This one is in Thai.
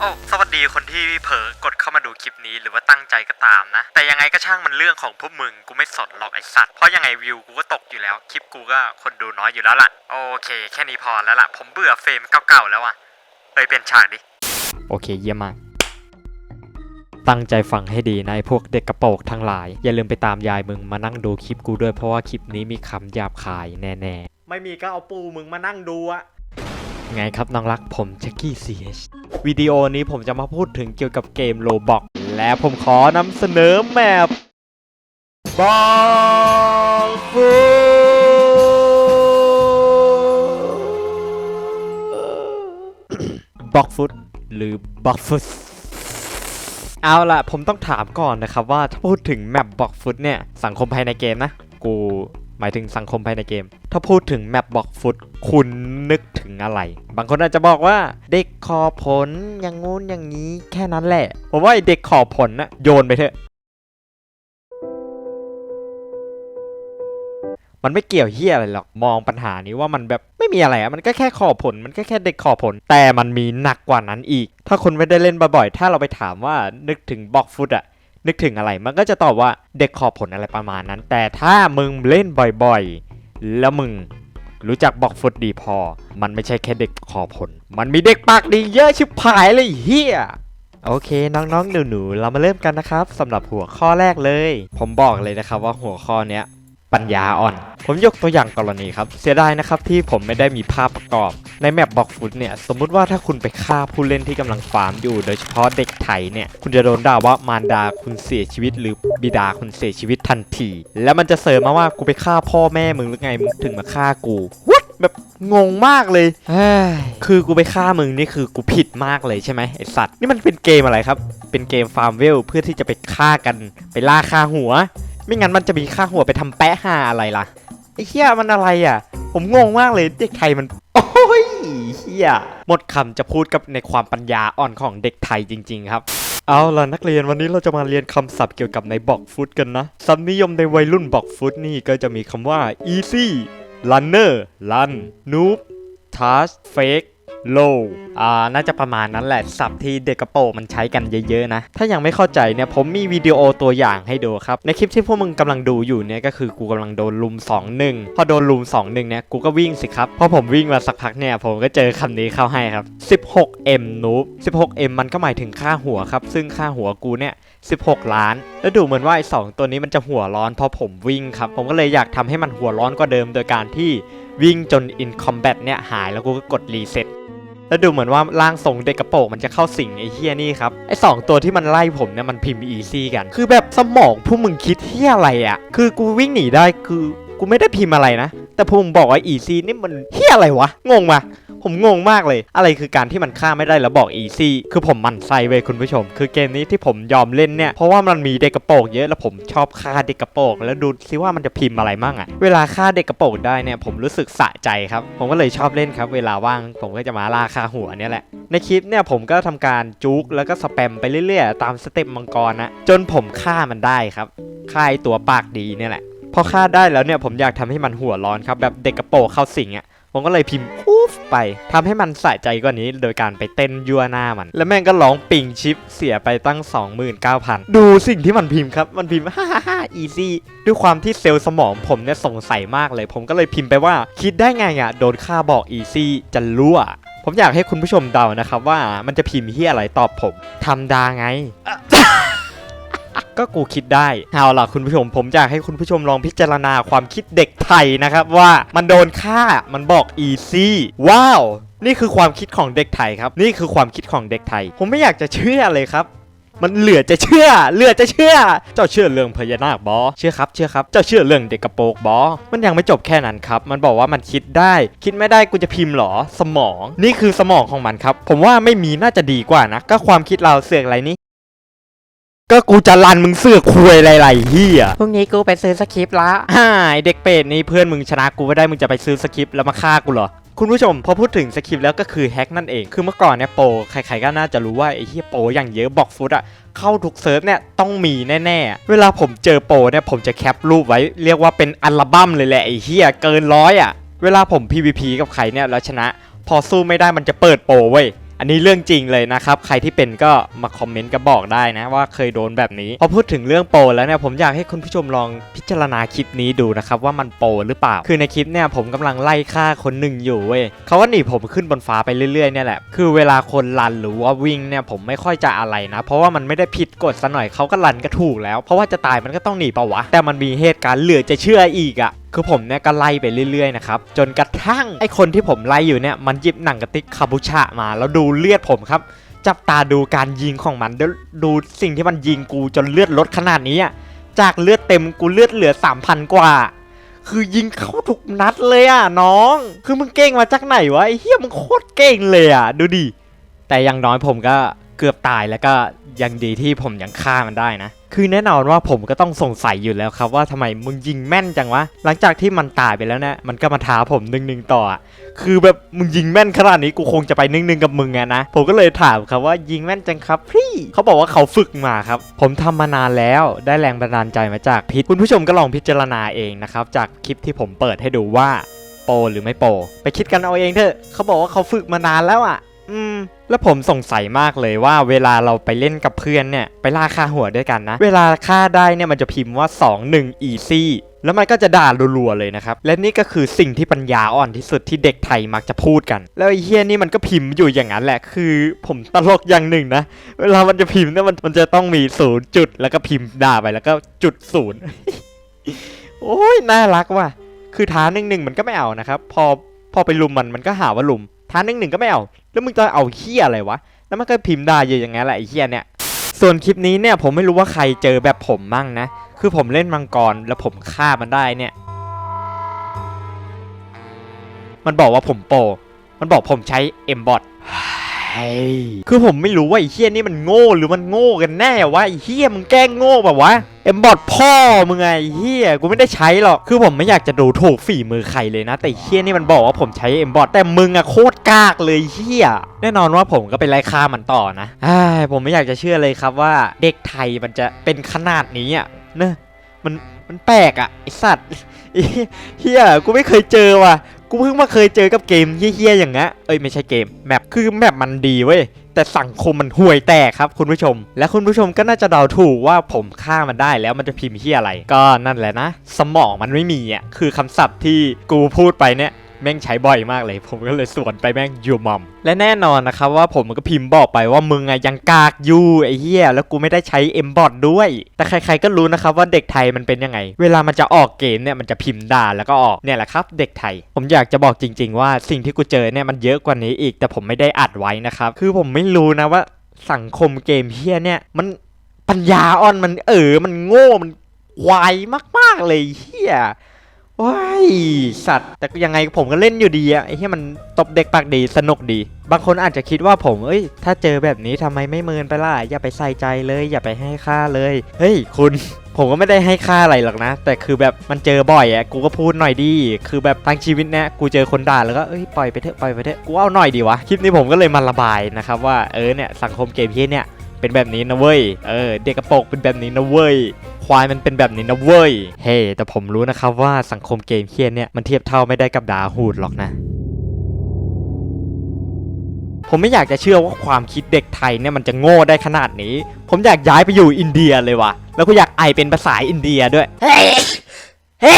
โอ้สวัสดีคนที่เผลอกดเข้ามาดูคลิปนี้หรือว่าตั้งใจก็ตามนะ แต่ยังไงก็ช่างมันเรื่องของพวกมึงกูไม่สนหรอกไอสัตว์เพราะยังไงวิวกูก็ตกอยู่แล้ว คลิปกูก็คนดูน้อยอยู่แล้วล่ะ โอเค แค่นี้พอแล้วล่ะ ผมเบื่อเฟรมเก่าๆแล้วอะเลยเปลี่ยนฉากดิ โอเคเยี่ยมมากตั้งใจฟังให้ดีนะไอ้พวกเด็กกระโปรงทั้งหลาย อย่าลืมไปตามยายมึงมานั่งดูคลิปกูด้วยเพราะว่าคลิปนี้มีคำหยาบคายแน่ๆ ไม่มีก็เอาปูมึงมานั่งดูอะไงครับน้องรักผมแจ็คกี้ซีเอช วิดีโอนี้ผมจะมาพูดถึงเกี่ยวกับเกมโลบอกและผมขอนำเสนอแมปบอกฟูบอกฟุตหรือบอกฟุตเอาล่ะ ผมต้องถามก่อนนะครับว่าถ้าพูดถึงแมปบอกฟุตเนี่ย สังคมภายในเกมนะ กู หมายถึงสังคมภายในเกม ถ้าพูดถึงแมปบอกฟุตคุณนึกถึงอะไร บางคนอาจจะบอกว่าเด็กขอผลอย่างงู้นอย่างนี้แค่นั้นแหละ ผมว่าไอเด็กขอผลนะโยนไปเถอะ มันไม่เกี่ยวเฮียอะไรหรอก มองปัญหานี้ว่ามันแบบไม่มีอะไรอะมันก็แค่ขอผล มันก็แค่เด็กขอผล แต่มันมีหนักกว่านั้นอีก ถ้าคนไม่ได้เล่นบ่อยๆ ถ้าเราไปถามว่านึกถึงบอกฟุตอะ นึกถึงอะไร มันก็จะตอบว่าเด็กขอบผลอะไรประมาณนั้น แต่ถ้ามึงเล่นบ่อยๆ แล้วมึงรู้จักบอกฟุตดีพอ มันไม่ใช่แค่เด็กขอผล มันมีเด็กปากดีเยอะชิบหายเลยเฮียโอเคน้องๆหนูๆเรามาเริ่มกันนะครับสำหรับหัวข้อแรกเลย ผมบอกเลยนะครับว่าหัวข้อเนี้ยปัญญาอ่อน ผมยกตัวอย่างกรณีครับ เสียดายนะครับที่ผมไม่ได้มีภาพประกอบ ในแมปบอกฟุตเนี่ยสมมุติว่าถ้าคุณไปฆ่าผู้เล่นที่กำลังฟาร์มอยู่ โดยเฉพาะเด็กไทยเนี่ยคุณจะโดนด่าว่ามารดาคุณเสียชีวิต หรือบิดาคุณเสียชีวิตทันที แล้วมันจะเสริมมาว่ากูไปฆ่าพ่อแม่มึงหรือไงมึงถึงมาฆ่ากู What? แบบงงมากเลยเฮ้ยคือกูไปฆ่ามึงนี่คือกูผิดมากเลยใช่ไหมไอสัตว์นี่มันเป็นเกมอะไรครับ เป็นเกมฟาร์มเวลเพื่อที่จะไปฆ่ากัน ไปล่าฆ่าหัว ไม่งั้นมันจะมีค่าหัวไปทำแปะหาอะไรล่ะ ไอ้เหี้ยมันอะไรอะ ผมงงมากเลยเด็กไทยมัน โอ้ยเหี้ยหมดคำจะพูดกับในความปัญญาอ่อนของเด็กไทยจริง ๆ ครับ เอาล่ะนักเรียนวันนี้เราจะมาเรียนคำศัพท์เกี่ยวกับในบอกฟุตกันนะคำนิยมในวัยรุ่นบอกฟุตนี่ก็จะมีคำว่า easy runner run noob task fake low อ่าน่าจะประมาณนั้นแหละศัพท์ที่เด็กกระโปมันใช้กันเยอะๆนะ ถ้ายังไม่เข้าใจเนี่ยผมมีวิดีโอตัวอย่างให้ดูครับ ในคลิปที่พวกมึงกำลังดูอยู่เนี่ยก็คือกูกำลังโดนลุม2-1พอโดนลุม2-1เนี่ยกูก็วิ่งสิครับพอผมวิ่งมาสักพักเนี่ยผมก็เจอคำนี้เข้าให้ครับ 16m นูบ 16m มันก็หมายถึงค่าหัวครับ ซึ่งค่าหัวกูเนี่ย16 ล้าน แล้วดูเหมือนว่าไอ้สองตัวนี้มันจะหัวร้อนพราะผมวิ่งครับ ผมก็เลยอยากทำให้มันหัวร้อนกว่าเดิมโดยการที่วิ่งจน in combat เนี่ยหายแล้วกูก็กดรีเซ็ต แล้วดูเหมือนว่าร่างทรงเด็กกระโปรงมันจะเข้าสิงไอ้เฮียนี่ครับไอ้สองตัวที่มันไล่ผมเนี่ยมันพิมพ์อีซี่กัน คือแบบสมองพวกมึงคิดเฮียอะไรอะ่ะ คือกูวิ่งหนีได้คือกูไม่ได้พิมพ์อะไรนะ แต่พวกมึงบอกว่าอีซี่นี่มันเฮียอะไรวะงงปะ ผมงงมากเลย อะไรคือการที่มันฆ่าไม่ได้แล้วบอกอีซี่คือผมมันไส้เว้ยคุณผู้ชม คือเกมนี้ที่ผมยอมเล่นเนี่ย เพราะว่ามันมีเด็กกระโปงเยอะแล้วผมชอบฆ่าเด็กกระโปงแล้วดูซิว่ามันจะพิมพ์อะไรมั่งอะเวลาฆ่าเด็กกระโปงได้เนี่ยผมรู้สึกสะใจครับ ผมก็เลยชอบเล่นครับ เวลาว่างผมก็จะมาล่าฆ่าหัวเนี่ยแหละ ในคลิปเนี่ยผมก็ทำการจุกแล้วก็สแปมไปเรื่อยๆ ตามสเต็ปมังกรนะจนผมฆ่ามันได้ครับฆ่าตัวปากดีเนี่ยแหละพอฆ่าได้แล้วเนี่ยผมอยากทำให้มันหัวร้อนครับแบบเด็กกระโปงเข้าสิงอะ ผมก็เลยพิมพ์อูฟไปทำให้มันสะใจกว่านี้โดยการไปเต้นยั่วหน้ามัน แล้วแม่งก็ร้องปิงชิปเสียไปตั้ง 29,000 ดูสิ่งที่มันพิมพ์ครับ มันพิมพ์ฮ่าฮ่าฮ่าอีซี่ด้วยความที่เซลล์สมองผมเนี่ยสงสัยมากเลย ผมก็เลยพิมพ์ไปว่าคิดได้ไงอะโดนค่าบอกอีซี่จะรั่วผมอยากให้คุณผู้ชมเดานะครับว่ามันจะพิมพ์เฮียอะไรตอบผมทำดาไง ก็กูคิดได้เอาล่ะคุณผู้ชม ผมอยากให้คุณผู้ชมลองพิจารณาความคิดเด็กไทยนะครับว่ามันโดนฆ่ามันบอก easy ว้าว นี่คือความคิดของเด็กไทยครับ นี่คือความคิดของเด็กไทย ผมไม่อยากจะเชื่อเลยครับมันเหลือจะเชื่อ เหลือจะเชื่อ เจ้าเชื่อเรื่องพญานาคบอ เชื่อครับ เชื่อครับ เจ้าเชื่อเรื่องเด็กกระโปรงบอ มันยังไม่จบแค่นั้นครับ มันบอกว่ามันคิดได้ คิดไม่ได้กูจะพิมพ์หรอ สมอง นี่คือสมองของมันครับ ผมว่าไม่มีน่าจะดีกว่านะ ก็ความคิดเราเสือกอะไรนี่ ก็กูจะรันมึงเสือกคุยอะไรๆเฮียพรุ่งนี้กูไปซื้อสคริปต์ละฮ่าไอ้เด็กเป็ดนี่เพื่อนมึงชนะกูไม่ได้มึงจะไปซื้อสคริปต์แล้วมาฆ่ากูเหรอ คุณผู้ชมพอพูดถึงสคริปต์แล้วก็คือแฮกนั่นเอง คือเมื่อก่อนเนี่ยโปรใครๆก็น่าจะรู้ว่าไอ้เฮียโปรอย่างเยอะบอกฟุตอะเข้าทุกเซิร์ฟเนี่ยต้องมีแน่ๆ เวลาผมเจอโปรเนี่ยผมจะแคปรูปไว้เรียกว่าเป็นอัลบั้มเลยแหละไอ้เฮียเกินร้อยอะเวลาผม PVP กับใครเนี่ยแล้วชนะ พอสู้ไม่ได้มันจะเปิดโปรเว้ย อันนี้เรื่องจริงเลยนะครับ ใครที่เป็นก็มาคอมเมนต์ก็บอกได้นะว่าเคยโดนแบบนี้ พอพูดถึงเรื่องโปรแล้วเนี่ยผมอยากให้คุณผู้ชมลองพิจารณาคลิปนี้ดูนะครับว่ามันโปรหรือเปล่า คือในคลิปเนี่ยผมกำลังไล่ฆ่าคนหนึ่งอยู่เว้ยเขาก็หนีผมขึ้นบนฟ้าไปเรื่อยๆเนี่ยแหละ คือเวลาคนรันหรือว่าวิ่งเนี่ยผมไม่ค่อยจะอะไรนะ เพราะว่ามันไม่ได้ผิดกฎซะหน่อยเขาก็รันก็ถูกแล้ว เพราะว่าจะตายมันก็ต้องหนีเปล่าวะ แต่มันมีเหตุการณ์เหลือจะเชื่ออีกอะ คือผมเนี่ยก็ไล่ไปเรื่อยๆนะครับจนกระทั่งไอ้คนที่ผมไล่อยู่เนี่ยมันหยิบหนังกระติกคาบูชะมาแล้วดูเลือดผมครับจับตาดูการยิงของมันด,ดูสิ่งที่มันยิงกูจนเลือดลดขนาดนี้อะจากเลือดเต็มกูเลือดเหลือ3,000กว่าคือยิงเข้าทุกนัดเลยอะน้อง คือมึงเก่งมาจากไหนวะไอ้เฮียมึงโคตรเก่งเลยอะดูดิ แต่อยังน้อยผมก็ เกือบตายแล้วก็ยังดีที่ผมยังฆ่ามันได้นะ คือแน่นอนว่าผมก็ต้องสงสัยอยู่แล้วครับว่าทำไมมึงยิงแม่นจังวะ หลังจากที่มันตายไปแล้วเนี่ยมันก็มาท้าผมหนึ่งหนึ่งต่อ คือแบบมึงยิงแม่นขนาดนี้กูคงจะไปหนึ่งหนึ่งกับมึงอะนะ ผมก็เลยถามครับว่ายิงแม่นจังครับพี่เขาบอกว่าเขาฝึกมาครับ ผมทำมานานแล้วได้แรงบันดาลใจมาจากพิษคุณผู้ชมก็ลองพิจารณาเองนะครับจากคลิปที่ผมเปิดให้ดูว่าโปรหรือไม่โปรไปคิดกันเอาเองเถอะเขาบอกว่าเขาฝึกมานานแล้วอะ อืมแล้วผมสงสัยมากเลยว่าเวลาเราไปเล่นกับเพื่อนเนี่ยไปล่าค่าหัวด้วยกันนะ เวลาค่าได้เนี่ยมันจะพิมพ์ว่า 2 1 easy แล้วมันก็จะด่ารัวๆเลยนะครับ และนี่ก็คือสิ่งที่ปัญญาอ่อนที่สุดที่เด็กไทยมักจะพูดกัน แล้วไอ้เฮียนี่มันก็พิมพ์อยู่อย่างนั้นแหละ คือผมตลกอย่างหนึ่งนะ เวลามันจะพิมพ์เนี่ยมันมันจะต้องมีศูนย์จุดแล้วก็พิมพ์ด่าไปแล้วก็จุดศูนย์โอ้ยน่ารักว่ะ คือท้าหนึ่งหนึ่งมันก็ไม่เอานะครับ พอพอไปลุมมันมันก็หาว่าลุม ท้าหนึ่งหนึ่งก็ไม่เอา แล้วมึงจะเอาเฮียอะไรวะ แล้วมันก็พิมพ์ได้อยู่อย่างงั้นแหละไอ้เฮียเนี่ย ส่วนคลิปนี้เนี่ยผมไม่รู้ว่าใครเจอแบบผมมั่งนะ คือผมเล่นมังกรแล้วผมฆ่ามันได้เนี่ย มันบอกว่าผมโปรมันบอกผมใช้เอ็มบอท คือผมไม่รู้ว่าไอ้เฮียนี่มันโง่หรือมันโง่กันแน่วะไอ้เฮียมึงแกล้งโง่แบบวะเอ็มบอทพ่อมึงไงเฮียกูไม่ได้ใช้หรอก คือผมไม่อยากจะดูถูกฝีมือใครเลยนะ แต่เฮียนี่มันบอกว่าผมใช้เอ็มบอทแต่มึงอะโคตรกากเลยเฮียแน่นอนว่าผมก็ไปไล่ฆ่ามันต่อนะอ้ผมไม่อยากจะเชื่อเลยครับว่าเด็กไทยมันจะเป็นขนาดนี้อะเนอะมันมันแปลกอะไอสัตว์เฮียกูไม่เคยเจอว่ะ กูเพิ่งมาเคยเจอกับเกมเฮี้ยๆอย่างเงี้ยเอ้ยไม่ใช่เกมแมปคือแมปมันดีเว้ยแต่สังคมมันห่วยแตกครับคุณผู้ชม และคุณผู้ชมก็น่าจะเดาถูกว่าผมฆ่ามันได้แล้วมันจะพิมพ์เฮี้ยอะไร ก็นั่นแหละนะ สมองมันไม่มีอะคือคำศัพท์ที่กูพูดไปเนี่ย แม่งใช้บ่อยมากเลย ผมก็เลยสวนไปแม่งยูมอมและแน่นอนนะครับว่าผมก็พิมพ์บอกไปว่ามึงอะยังกากยูไอ้เหี้ยแล้วกูไม่ได้ใช้เอ็มบอทด้วย แต่ใครๆก็รู้นะครับว่าเด็กไทยมันเป็นยังไง เวลามันจะออกเกมเนี่ยมันจะพิมพ์ด่าแล้วก็ออกเนี่ยแหละครับ เด็กไทย ผมอยากจะบอกจริง ๆ ว่าสิ่งที่กูเจอเนี่ยมันเยอะกว่านี้อีก แต่ผมไม่ได้อัดไว้นะครับคือผมไม่รู้นะว่าสังคมเกมเฮี้ยเนี่ยมันปัญญาอ่อนมันเออมันโง่มันควายมากๆเลยเฮี้ย ว้ายสัตว์ แต่ยังไงผมก็เล่นอยู่ดีอะไอ้ที่มันตบเด็กปากดีสนุกดี บางคนอาจจะคิดว่าผมเอ้ย ถ้าเจอแบบนี้ทำไมไม่เมินไปล่ะ อย่าไปใส่ใจเลย อย่าไปให้ค่าเลย เฮ้ย คุณ ผมก็ไม่ได้ให้ค่าอะไรหรอกนะ แต่คือแบบมันเจอบ่อยอะกูก็พูดหน่อยดี คือแบบทั้งชีวิตเนี้ยกูเจอคนด่าแล้วก็เอ้ยปล่อยไปเถอะปล่อยไปเถอะกูเอาหน่อยดีวะคลิปนี้ผมก็เลยมาระบายนะครับว่าเออเนี่ยสังคมเกมที่เนี่ยเป็นแบบนี้นะเว้ยเออเด็กกระโปรงเป็นแบบนี้นะเว้ย ควายมันเป็นแบบนี้นะเว้ย เฮ้แต่ผมรู้นะครับว่าสังคมเกมเฮียนเนี่ยมันเทียบเท่าไม่ได้กับดาฮูดหรอกนะผมไม่อยากจะเชื่อว่าความคิดเด็กไทยเนี่ยมันจะโง่ได้ขนาดนี้ ผมอยากย้ายไปอยู่อินเดียเลยว่ะ แล้วก็อยากไอเป็นภาษาอินเดียด้วยเฮ้